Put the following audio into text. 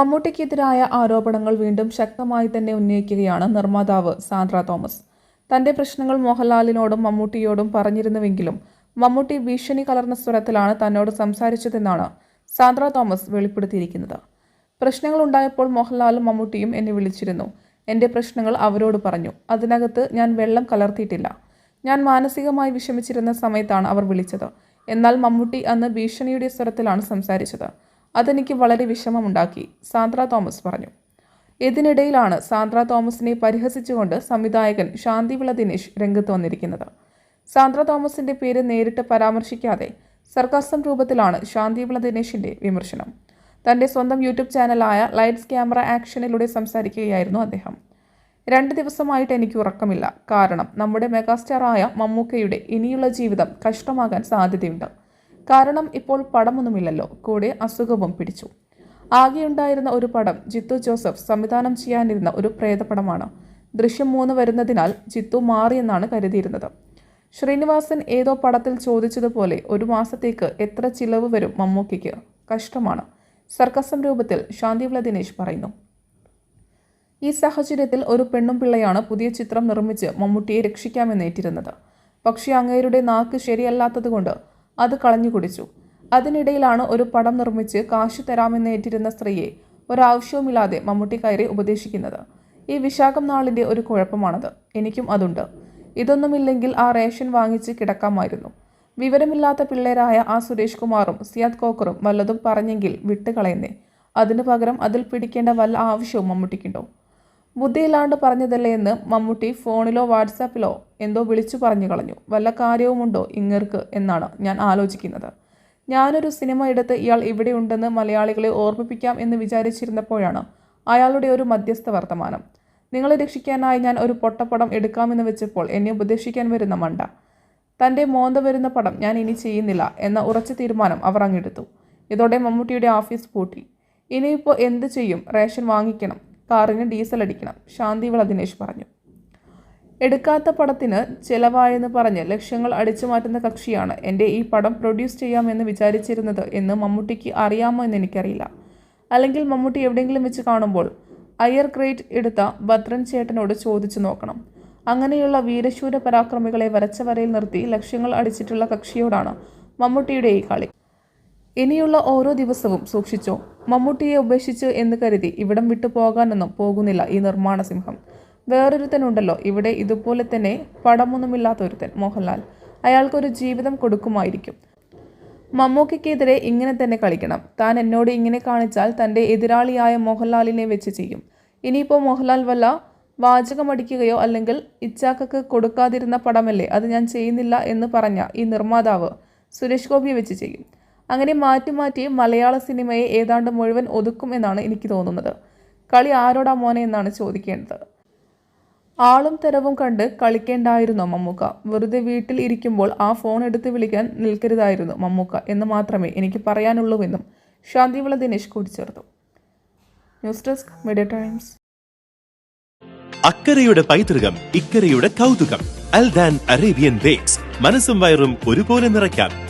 മമ്മൂട്ടിക്കെതിരായ ആരോപണങ്ങൾ വീണ്ടും ശക്തമായി തന്നെ ഉന്നയിക്കുകയാണ് നിർമ്മാതാവ് സാന്ദ്ര തോമസ്. തന്റെ പ്രശ്നങ്ങൾ മോഹൻലാലിനോടും മമ്മൂട്ടിയോടും പറഞ്ഞിരുന്നുവെങ്കിലും മമ്മൂട്ടി ഭീഷണി കലർന്ന സ്വരത്തിലാണ് തന്നോട് സംസാരിച്ചതെന്നാണ് സാന്ദ്ര തോമസ് വെളിപ്പെടുത്തിയിരിക്കുന്നത്. പ്രശ്നങ്ങൾ ഉണ്ടായപ്പോൾ മോഹൻലാലും മമ്മൂട്ടിയും എന്നെ വിളിച്ചിരുന്നു. എന്റെ പ്രശ്നങ്ങൾ അവരോട് പറഞ്ഞു. അതിനകത്ത് ഞാൻ വെള്ളം കലർത്തിയിട്ടില്ല. ഞാൻ മാനസികമായി വിഷമിച്ചിരുന്ന സമയത്താണ് അവർ വിളിച്ചത്. എന്നാൽ മമ്മൂട്ടി അന്ന് ഭീഷണിയുടെ സ്വരത്തിലാണ് സംസാരിച്ചത്. അതെനിക്ക് വളരെ വിഷമമുണ്ടാക്കി സാന്ദ്ര തോമസ് പറഞ്ഞു. ഇതിനിടയിലാണ് സാന്ദ്ര തോമസിനെ പരിഹസിച്ചുകൊണ്ട് സംവിധായകൻ ശാന്തിവിള ദിനേശ് രംഗത്ത് വന്നിരിക്കുന്നത്. സാന്ദ്ര തോമസിന്റെ പേര് നേരിട്ട് പരാമർശിക്കാതെ സർക്കാസം രൂപത്തിലാണ് ശാന്തിവിള ദിനേശിന്റെ വിമർശനം. തന്റെ സ്വന്തം യൂട്യൂബ് ചാനലായ ലൈറ്റ്സ് ക്യാമറ ആക്ഷനിലൂടെ സംസാരിക്കുകയായിരുന്നു അദ്ദേഹം. രണ്ട് ദിവസമായിട്ട് എനിക്ക് ഉറക്കമില്ല. കാരണം നമ്മുടെ മെഗാസ്റ്റാറായ മമ്മൂക്കയുടെ ഇനിയുള്ള ജീവിതം കഷ്ടമാകാൻ സാധ്യതയുണ്ട്. കാരണം ഇപ്പോൾ പടമൊന്നുമില്ലല്ലോ. കൂടെ അസുഖവും പിടിച്ചു. ആകെയുണ്ടായിരുന്ന ഒരു പടം ജിത്തു ജോസഫ് സംവിധാനം ചെയ്യാനിരുന്ന ഒരു പ്രേതപടമാണ്. ദൃശ്യം മൂന്ന് വരുന്നതിനാൽ ജിത്തു മാറിയെന്നാണ് കരുതിയിരുന്നത്. ശ്രീനിവാസൻ ഏതോ പടത്തിൽ ചോദിച്ചതുപോലെ ഒരു മാസത്തേക്ക് എത്ര ചിലവ് വരും മമ്മൂക്കിക്ക്? കഷ്ടമാണ്. സർക്കസം രൂപത്തിൽ ശാന്തിവിള ദിനേശ് പറയുന്നു. ഈ സാഹചര്യത്തിൽ ഒരു പെണ്ണും പിള്ളയാണ് പുതിയ ചിത്രം നിർമ്മിച്ച് മമ്മൂട്ടിയെ രക്ഷിക്കാമെന്നേറ്റിരുന്നത്. പക്ഷേ അങ്ങേരുടെ നാക്ക് ശരിയല്ലാത്തതുകൊണ്ട് അത് കളഞ്ഞു കുടിച്ചു. അതിനിടയിലാണ് ഒരു പടം നിർമ്മിച്ച് കാശ് തരാമെന്നേറ്റിരുന്ന സ്ത്രീയെ ഒരാവശ്യവുമില്ലാതെ മമ്മൂട്ടി കയറി ഉപദേശിക്കുന്നത്. ഈ വിശാഖം നാളിന്റെ ഒരു കുഴപ്പമാണത്. എനിക്കും അതുണ്ട്. ഇതൊന്നുമില്ലെങ്കിൽ ആ റേഷൻ വാങ്ങിച്ച് കിടക്കാമായിരുന്നു. വിവരമില്ലാത്ത പിള്ളേരായ ആ സുരേഷ് കുമാറും സിയാദ് കോക്കറും വല്ലതും പറഞ്ഞെങ്കിൽ വിട്ടുകളയുന്നേ. അതിനു പകരം അതിൽ പിടിക്കേണ്ട വല്ല ആവശ്യവും മമ്മൂട്ടിക്കുണ്ടോ? ബുദ്ധിയില്ലാണ്ട് പറഞ്ഞതല്ലേ എന്ന് മമ്മൂട്ടി ഫോണിലോ വാട്സാപ്പിലോ എന്തോ വിളിച്ചു പറഞ്ഞു കളഞ്ഞു. വല്ല കാര്യവുമുണ്ടോ ഇങ്ങർക്ക് എന്നാണ് ഞാൻ ആലോചിക്കുന്നത്. ഞാനൊരു സിനിമ എടുത്ത് ഇയാൾ ഇവിടെയുണ്ടെന്ന് മലയാളികളെ ഓർമ്മിപ്പിക്കാം എന്ന് വിചാരിച്ചിരുന്നപ്പോഴാണ് അയാളുടെ ഒരു മധ്യസ്ഥ വർത്തമാനം. നിങ്ങളെ രക്ഷിക്കാനായി ഞാൻ ഒരു പൊട്ടപ്പടം എടുക്കാമെന്ന് വെച്ചപ്പോൾ എന്നെ ഉപദേശിക്കാൻ വരുന്ന മണ്ട. തന്റെ മോന്ത വരുന്ന പടം ഞാൻ ഇനി ചെയ്യുന്നില്ല എന്ന ഉറച്ച തീരുമാനം അവർ അങ്ങെടുത്തു ഇതോടെ മമ്മൂട്ടിയുടെ ഓഫീസ് പൂട്ടി. ഇനിയിപ്പോൾ എന്ത് ചെയ്യും? റേഷൻ വാങ്ങിക്കണം. കാറിന് ഡീസൽ അടിക്കണം ശാന്തിവിള ദിനേശ് പറഞ്ഞു. എടുക്കാത്ത പടത്തിന് ചെലവായെന്ന് പറഞ്ഞ് ലക്ഷ്യങ്ങൾ അടിച്ചു മാറ്റുന്ന കക്ഷിയാണ് എന്റെ ഈ പടം പ്രൊഡ്യൂസ് ചെയ്യാമെന്ന് വിചാരിച്ചിരുന്നത് എന്ന് മമ്മൂട്ടിക്ക് അറിയാമോ എന്ന് എനിക്കറിയില്ല. അല്ലെങ്കിൽ മമ്മൂട്ടി എവിടെയെങ്കിലും വെച്ച് കാണുമ്പോൾ അയർ ക്രേറ്റ് എടുത്ത ഭദ്രൻ ചേട്ടനോട് ചോദിച്ചു നോക്കണം. അങ്ങനെയുള്ള വീരശൂര പരാക്രമികളെ വരച്ച വരയിൽ നിർത്തി ലക്ഷ്യങ്ങൾ അടിച്ചിട്ടുള്ള കക്ഷിയോടാണ് മമ്മൂട്ടിയുടെ ഈ കളി. ഇനിയുള്ള ഓരോ ദിവസവും സൂക്ഷിച്ചോ. മമ്മൂട്ടിയെ ഉപേക്ഷിച്ചു എന്ന് കരുതി ഇവിടം വിട്ടു പോകാനൊന്നും പോകുന്നില്ല ഈ നിർമ്മാണ സിംഹം വേറൊരുത്തനുണ്ടല്ലോ ഇവിടെ ഇതുപോലെ തന്നെ പടമൊന്നുമില്ലാത്ത ഒരുത്തൻ മോഹൻലാൽ. അയാൾക്കൊരു ജീവിതം കൊടുക്കുമായിരിക്കും. മമ്മൂക്കയ്ക്കെതിരെ ഇങ്ങനെ തന്നെ കളിക്കണം. താൻ എന്നോട് ഇങ്ങനെ കാണിച്ചാൽ തന്റെ എതിരാളിയായ മോഹൻലാലിനെ വെച്ച് ചെയ്യും. ഇനിയിപ്പോൾ മോഹൻലാൽ വല്ല വാചകമടിക്കുകയോ അല്ലെങ്കിൽ ഇച്ചാക്കക്ക് കൊടുക്കാതിരുന്ന പടമല്ലേ അത് ഞാൻ ചെയ്യുന്നില്ല എന്ന് പറഞ്ഞ ഈ നിർമ്മാതാവ് സുരേഷ് ഗോപിയെ വെച്ച് ചെയ്യും. അങ്ങനെ മാറ്റി മാറ്റി മലയാള സിനിമയെ ഏതാണ്ട് മുഴുവൻ ഒതുക്കും എന്നാണ് എനിക്ക് തോന്നുന്നത്. കളി ആരോടാ മോനെ എന്നാണ് ചോദിക്കേണ്ടത്. ആളും തരവും കണ്ട് കളിക്കേണ്ടായിരുന്നു മമ്മൂക്ക. വെറുതെ വീട്ടിൽ ഇരിക്കുമ്പോൾ ആ ഫോൺ എടുത്ത് വിളിക്കാൻ നിൽക്കരുതായിരുന്നു മമ്മൂക്ക എന്ന് മാത്രമേ എനിക്ക് പറയാനുള്ളൂവെന്നും ശാന്തിവിള ദിനേശ് കൂട്ടിച്ചേർത്തു. News desk media times. അക്കരയുടെ പൈതൃകം ഇക്കരയുടെ കൗതുകം അൽദാൻ അറേബ്യൻ ബേക്സ്. മനസ്സും വയറും ഒരുപോലെ നിറയ്ക്കാം.